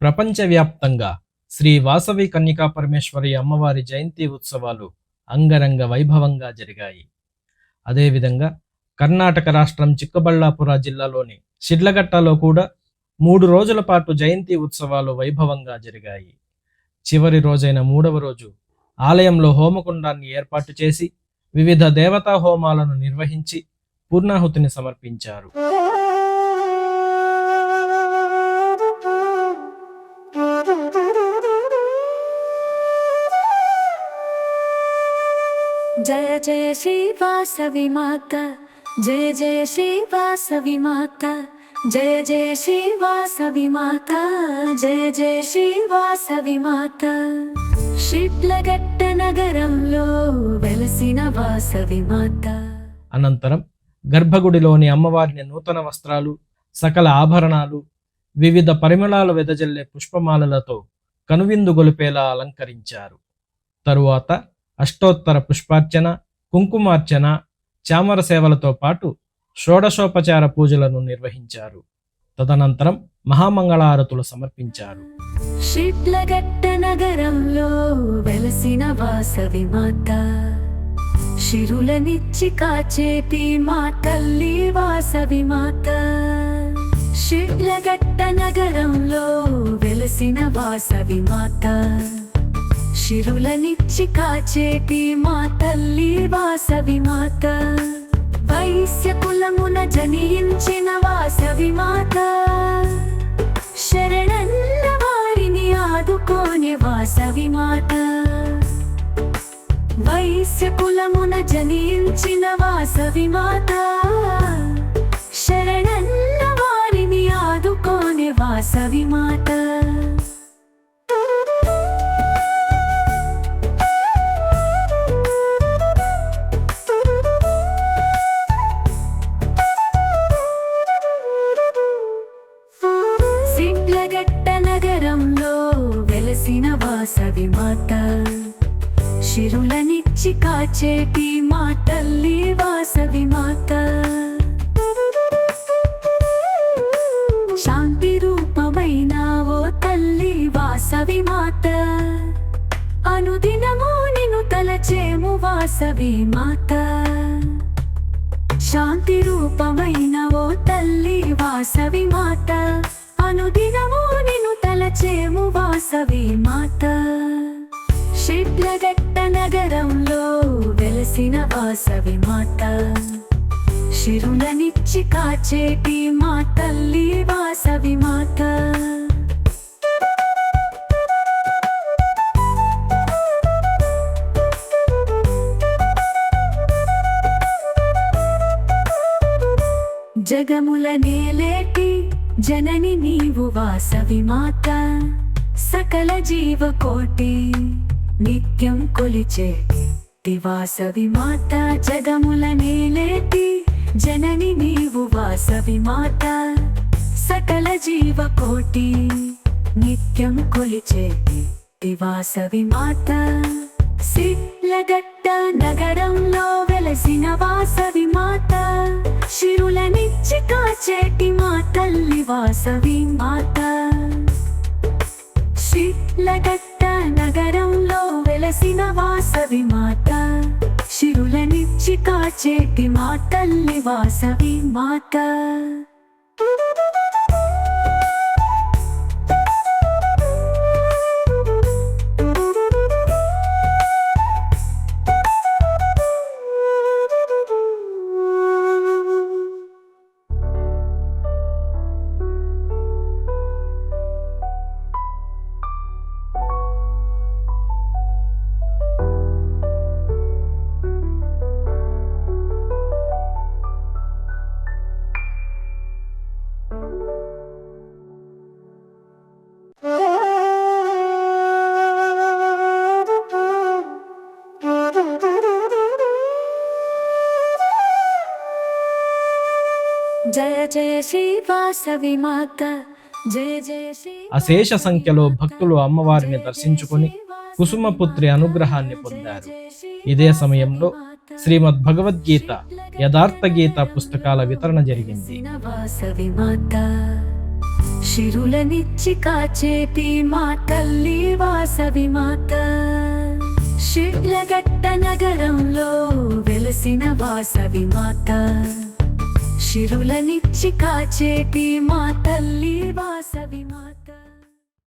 ప్రపంచవ్యాప్తంగా శ్రీ వాసవి కన్యకా పరమేశ్వరి అమ్మవారి జయంతి ఉత్సవాలు అంగరంగ వైభవంగా జరిగాయి. అదేవిధంగా కర్ణాటక రాష్ట్రం చిక్కబళ్ళాపుర జిల్లాలోని షిడ్లఘట్టలో కూడా మూడు రోజుల పాటు జయంతి ఉత్సవాలు వైభవంగా జరిగాయి. చివరి రోజైన మూడవ రోజు ఆలయంలో హోమకుండాన్ని ఏర్పాటు చేసి వివిధ దేవతా హోమాలను నిర్వహించి పూర్ణాహుతిని సమర్పించారు. జయ జయ శ్రీ వాసవి మాత జయ జయ శ్రీ వాసవి మాత జయ జయ శ్రీ వాసవి మాత జయ జయ శ్రీ వాసవి మాత. షిడ్లగట్ట నగరంలో వెలసిన వాసవి మాత. అనంతరం గర్భగుడిలోని అమ్మవారిని నూతన వస్త్రాలు సకల ఆభరణాలు వివిధ పరిమళాలు వెదజల్లే పుష్పమాలలతో కనువిందు గొలిపేలా అలంకరించారు. తరువాత అష్టోత్తర పుష్పార్చన కుంకుమార్చన చామర సేవలతో పాటు షోడశోపచార పూజలను నిర్వహించారు. తదనంతరం మహామంగళారతులు సమర్పించారు. షిట్లగట్ట నగరంలో వెలసిన వాసవి మాత శిరులనిచ్చి కాచేటి మా తల్లి వాసవి మాత. షిట్లగట్ట నగరంలో వెలసిన వాసవి మాత శిరులనిచ్చి కాచేటి మా తల్లి వాసవి మాత. వైశ్య కులమున జనించిన వాసవి మాత. శరణన్న వారిని ఆదుకోని వాసవి మాత. వైశ్య కులమున జనించిన వాసవి మాత. శరణన్న వారిని ఆదుకోని వాసవి మాత. వాసవి మాత శిరులనిచ్చి కాచేటి మా తల్లి వాసవి మాత శాంతి రూపమైన ఓ తల్లి వాసవి మాత అనుదినము నిన్ను తలచేము వాసవి మాత శాంతి రూపమైన ఓ తల్లి వాసవి మాత అనుదినము నిన్ను తలచే వాసవి మాత. షిడ్లగట్ట నగరంలో వెలసిన వాసవి మాత. శిరులనిచ్చి కాచేటి మా తల్లి వాసవి మాత. జగముల నేలేటి జనని నీవు వాసవి మాత. సకల జీవకోటి నిత్యం కొలిచే దివాసవి మాత జగముల నేలేటి జనని నీవు వాసవి మాత సకల జీవకోటి నిత్యం కొలిచే దివాసవి మాత సిట్లగట్ట నగరంలో వెలసిన వాసవి మాత శిరులనిచ్చి కాచేటి మా తల్లి వాసవి మాత లగట్ట నగరంలో వెలసిన వాసవి మాత శిరులనిచ్చి కాచేటి మా వాసవి మాత జయ జయ శ్రీ వాసవి మాత జయ జయ శ్రీ అశేష సంఖ్యలో భక్తులు అమ్మవారిని దర్శించుకుని కుసుమపుత్రి అనుగ్రహాన్ని పొందారు. ఇదే సమయంలో శ్రీమద్ భగవద్గీత యథార్థ గీత పుస్తకాల వితరణ జరిగింది. శిరులనిచ్చి కాచేటి మా తల్లి వాసవి మాత. నగరంలో వెలసిన వాసవి మాత. శిరులనిచ్చి కాచేటి మా తల్లి వాసవి మా